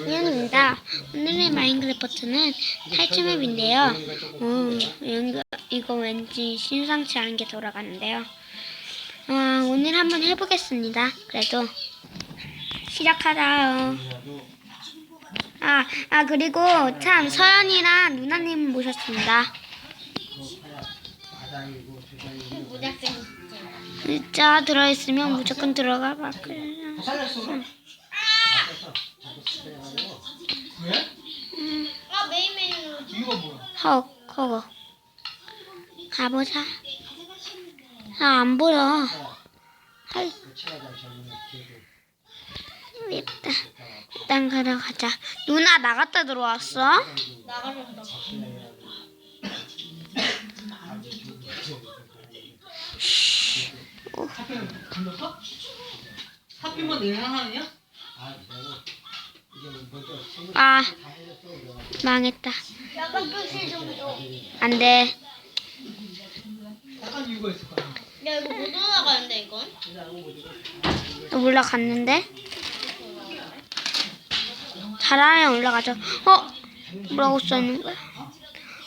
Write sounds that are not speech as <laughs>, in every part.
안녕입니다. 오늘의 마인크래프트는 탈춤맵인데요. 어, 이거, 왠지 심상치 않은 게 돌아가는데요. 어, 오늘 한번 해보겠습니다. 그래도 시작하자요. 아, 아 그리고 참 서연이랑 누나님 모셨습니다. 진짜 들어있으면 무조건 들어가 봐. 그래. 아 메인 메뉴로 이거 뭐야? 헉, 그거. 가보자. 아, 안 보여. 헐. 일단, 일단 가자. 누나 나갔다 들어왔어? 나가셨다. 걸렸어? 하필만 내일 하나냐? 아, 망했다. 약간 표시 좀 줘. 안 돼. 약간 이유가 있을 거야. 야 이거 못 올라가는데 이건? 올라갔는데? 잘하에 올라가죠. 어? 뭐라고 써있는 거야?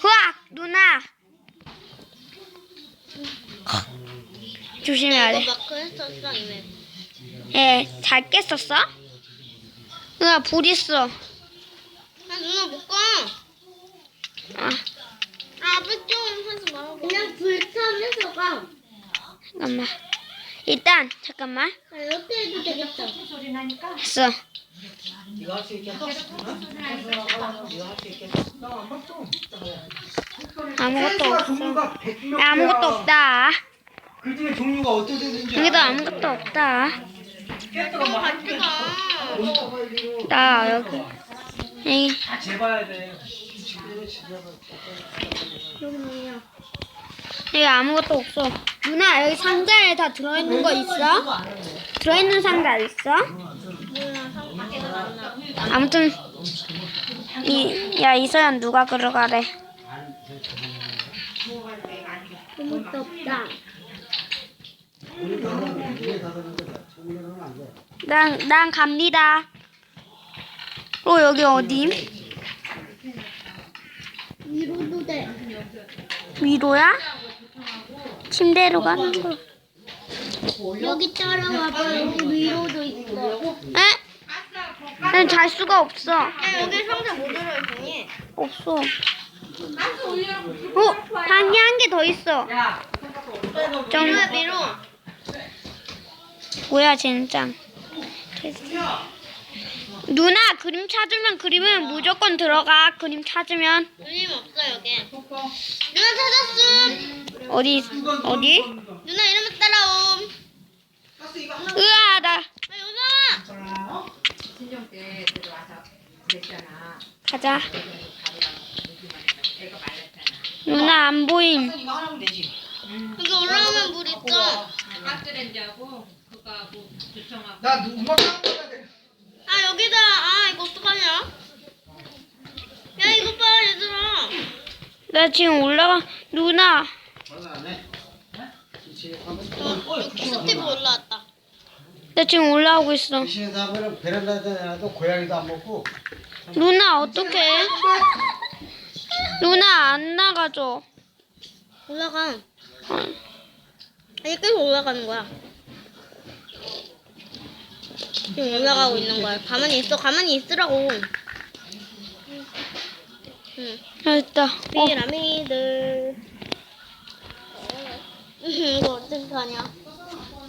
후악! 누나! 조심해야 돼. 이거 마크 했었어. 예, 잘 깼었어? 누나 불 있어. 아 누나 못 가. 아, 아 앞에 좀 하지 말고. 그냥 불 켜면서 가. 잠깐만. 일단 잠깐만. 아, 이렇게 해도 되겠다. 했어. 이거 할수 있겠어? 이거 할수 있겠어? 나안 봤어. 아무것도 없어. 종류가 100몇 야, 아무것도 없다. 그 중에 종류가 데든지 여기도 아무것도 없다. 깨트가 나 여기. 아무것도 없어. 누나 여기 상자에 다 들어있는 거 있어? 들어있는 상자 있어? 아무튼 이 야 이서연 누가 들어가래? 아무것도 없다. 난 난 갑니다. 어 여기 어디? 위로도 돼. 위로야? 침대로 가는 거. 여기 따라와봐. 여기 위로도 있어. 에? 난 잘 수가 없어. 야 여기 상자 못 들어있으니. 없어. 어 방에 한개 더 있어. 좀 위로. 뭐야 진짜. 누나 그림 찾으면 그림은 무조건 들어가. 그림 찾으면 누님 없어 여기. 누나 찾았음. 어디 어디? 누나 이름을 따라옴. 으아 나 아 여기 와. 신정 때 들어와서 그랬잖아. 가자. 애가 말랐잖아. 누나 안 보임. 이거 하나면 되지. 여기 올라오면 물 있어. 그거하고 두청하고 나 누- 음악. 아 여기다. 아 이거 어떡하냐? 야 이거 봐 얘들아. 나 지금 올라가 누나 어, 스티브 올라왔다. 나 지금 올라오고 있어. 시에서 하면은 베란다에 놔도 고양이도 안 먹고 누나 어떡해? 누나 안 나가줘. 올라가. 어. 아니 계속 올라가는 거야. 지금 올라가고 있는 거야. 가만히 있어. 가만히 있으라고. 응. 됐다. 어, 피라미드. 이거 어떡하냐?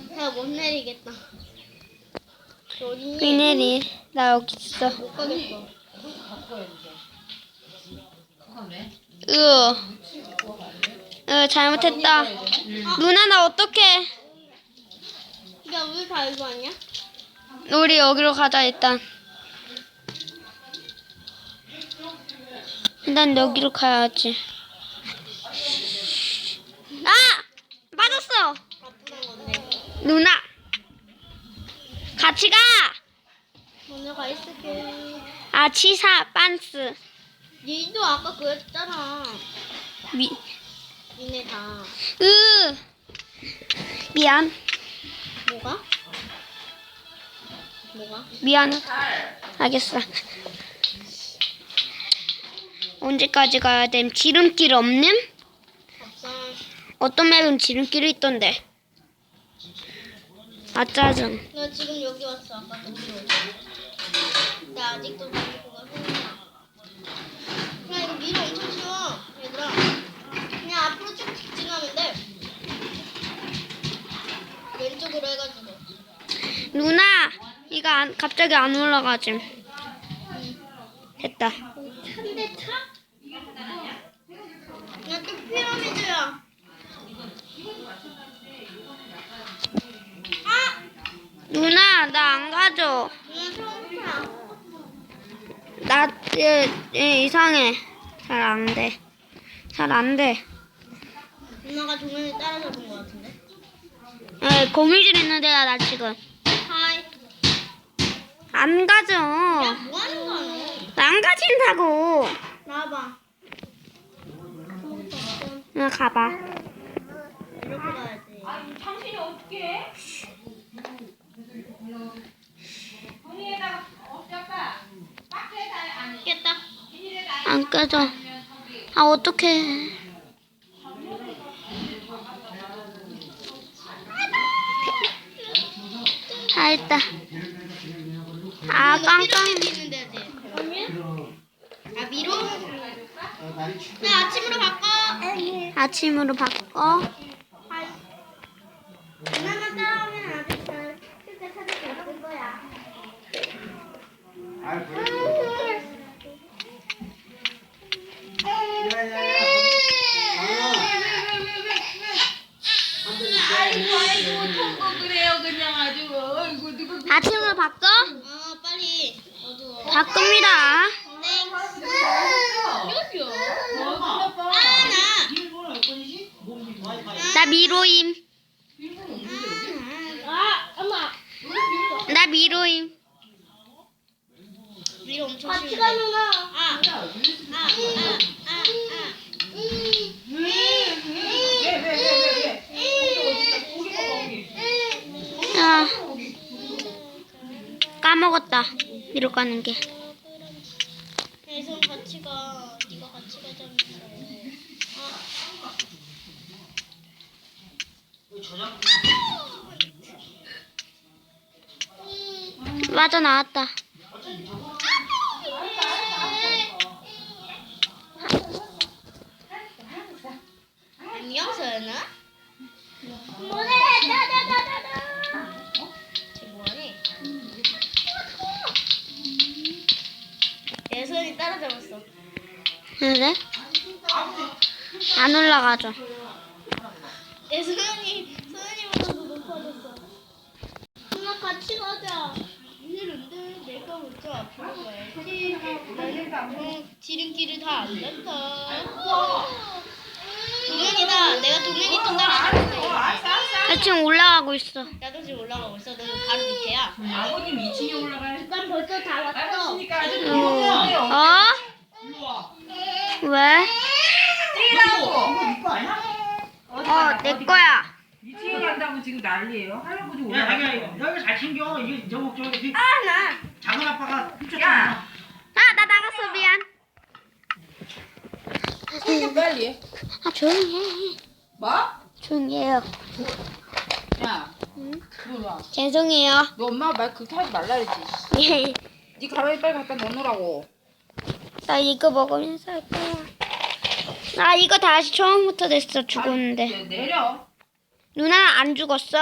내가 못 내리겠다. 어딨니? 비 내리. 나 여기 있어. 못 가겠어. 으. 으 잘못했다. 누나 나 어떡해? 야, 우리 다 이거 아니야? 우리 여기로 가자 일단. 일단 여기로 가야지. 아! 빠졌어. 누나. 같이 가. 먼저 가 있을게. 아 치사 빤스. 니도 아까 그랬잖아. 미. 니네 다. 으. 미안. 뭐가? 미안. 알겠어. 언제까지 가야 됨? 지름길 없는? 어떤 맵은 지름길이 있던데. 아 짜증. 나 지금 여기 왔어. 아까 도나 아직도 모르고 생각나. 그냥 이거 미로 엄청 쉬워. 얘들아. 그냥 앞으로 쭉 직진하면 돼. 왼쪽으로 해가지고. 누나, 이거 안, 갑자기 안 올라가짐. 됐다. 한대 차? 그냥 또 피라미드야. 아! 누나, 나 안 가져. 나 에, 에, 이상해. 잘 안 돼. 잘 안 돼. 누나가 종현이 따라잡은 것 같은데? 에, 고민질 있는데야 나 지금. 안 가져. 야, 뭐 하는 거야? 나안 가진다고. 나와봐. 누나 가봐. 이렇게 가야지. 당신이 어떻게 해? 엎잡아. 박스에다 아니 깼다. 비닐에다 안 깨져. 아, 어떡해. 다 했다. 아, 아직. 아, 미로? 나 아침으로 바꿔. 아침으로 바꿔. 누나만 따라오면 아직 잘 실제 찾을 수 있을 거야. 아, 그래. 바꿉니다. 나. 미로임. 나 미로임. 같이 가는 거. 아. 아, 아. 아, 까먹었다. 미로 가는 게. 예선 같이 가. 네가 같이 가자면서. 아. 저녁 맞아, 나왔다. 안녕, 서연아. 뭐래? 그래? 안 올라가죠. 내 소연이 소연이보다도 높아졌어. 누나 같이 가자. 이런데 내가 먼저 앞으로 가야지. 나는 어, 지름길을 다 안 갔다. 동현이다. 내가 동현이 또 따라잡았어. 나 지금 올라가고 있어. 나도 지금 올라가고 있어. 너는 바로 밑에야. 아버님 2층에 올라가야 난 벌써 다 왔어. 어? 왜? 이거 니거 아니야? 어, 내 거야. 2층에 간다고 지금 난리예요 할아버지 야 자기야 이거 여기 잘 챙겨. 이게 저거 저기 아, 나. 작은 아빠가 훔쳤잖아. 아, 나 나갔어, 미안. 챙겨 빨리 아, 조용히 해. 뭐? 조용히 해요. 야 응? 들어와 죄송해요. 너 엄마가 말 그렇게 하지 말라 그랬지 예. 네 가방에 빨리 갖다 넣어놓으라고 나 이거 먹으면서 할 거야. 나 이거 다시 처음부터 됐어, 죽었는데. 야, 내려 누나 안 죽었어?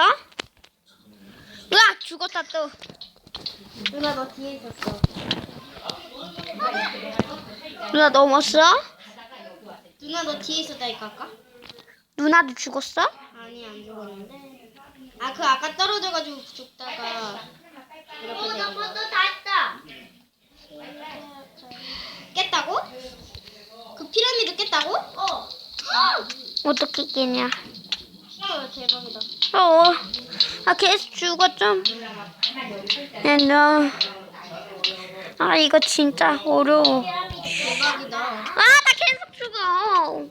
으악! 죽었다 또. 누나 너 뒤에 있었어. 누나 넘었어? 누나 너 뒤에 있었다니까 아까? 누나도 죽었어? 아니 안 죽었는데. 아 그 아까 떨어져가지고 죽다가 이렇게 된 거. 다 했다. 깼다고? 그 피라미드 깼다고? 어. 어떻게 깨냐? 어 대박이다. 어, 아 계속 죽었죠? 야, 너. 아 이거 진짜 어려워. 대박이다. 아 나 계속 죽어.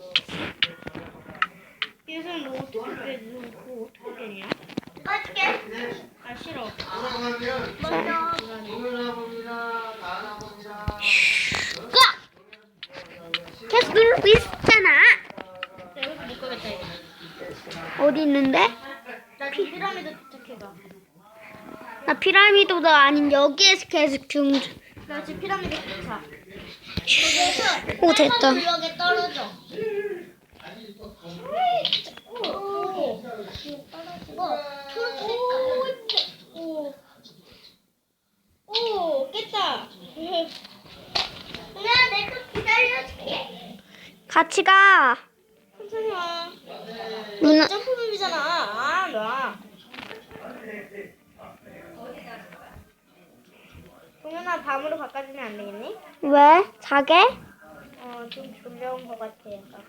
예선 너 어떻게 깨? 너 그거 어떻게 깨냐? 어떻게? 아 싫어. 자. 끄악! 계속 누르고 있잖아. 어디 있는데? 나 피라미드 도착해가. 나 피라미드도 아닌 여기에서 계속 중. 나 지금 피라미드 도착. 오, 됐다. 떨어져. 오, 오, 초록색. 오, 오, 깼다. 누나, 내거 기다려줄게. 같이 가. 천천히 와. 누나. 점프맵이잖아. 아, 놔. 동현아, 밤으로 바꿔주면 안 되겠니? 왜? 자게? 어, 좀 졸려온 것 같아. 약간.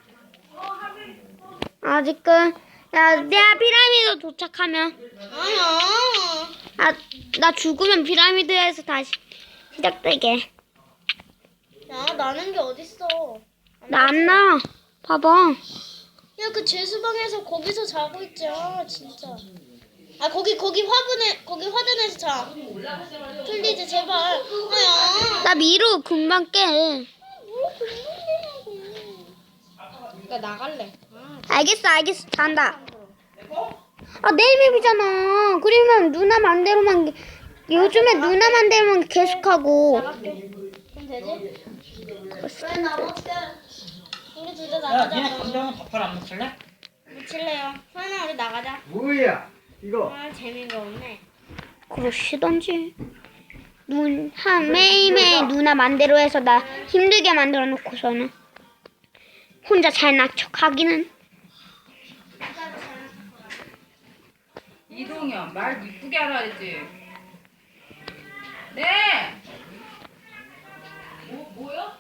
아직은. 야, 내가 피라미드 도착하면. 아니야. 아, 나 죽으면 피라미드에서 다시 시작되게. 야, 나는 게 어딨어. 나 안 나. 봐봐. 야, 그 재수방에서 거기서 자고 있자, 진짜. 아, 거기, 거기 화분에, 거기 화단에서 자. 플리즈, 제발. 아야. 나 미루 금방 깨. 나 나갈래. 아, 알겠어, 알겠어. 잔다. 아, 내일 맵이잖아. 그러면 누나 맘대로만, 요즘에 누나 맘대로만 계속하고. 나갈게. 그럼 되지? 그래, 나갈게. 우리 둘다 야, 니네 나가자. 감자는 밥을 안 먹을래? 미칠래요. 소연아, 우리 나가자. 뭐야 이거 아, 재미가 없네. 그러시던지. 눈, 한, 매일매일 누나 맘대로 해서 나 힘들게 만들어 놓고서는. 혼자 잘난 척 하기는. 이동현 말 이쁘게 하라 했지. 네. 뭐 뭐요?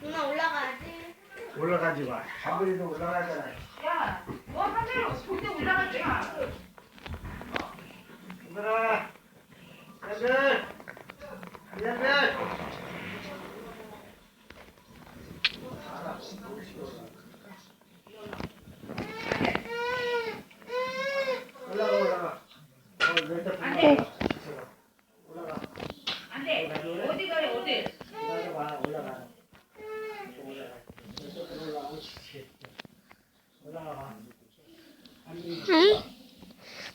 누나 올라가야지. 올라가지 마 한번에도 올라가잖아 야, 뭐 하늘로 절대 올라가지 마. 얘들아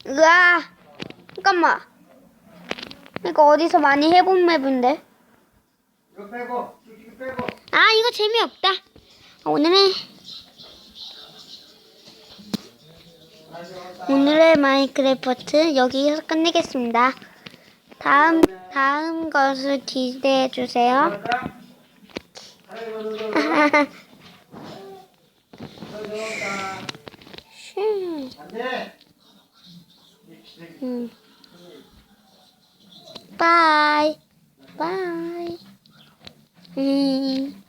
으아. 잠깐만. 이거 어디서 많이 해본 맵인데? 이거 빼고 쭉쭉 빼고 아, 이거 재미없다. 오늘은, 오늘의 마인크래프트 여기서 끝내겠습니다. 다음, 다음 것을 기대해 주세요. <laughs> <laughs> 음. 바이. 바이. 음.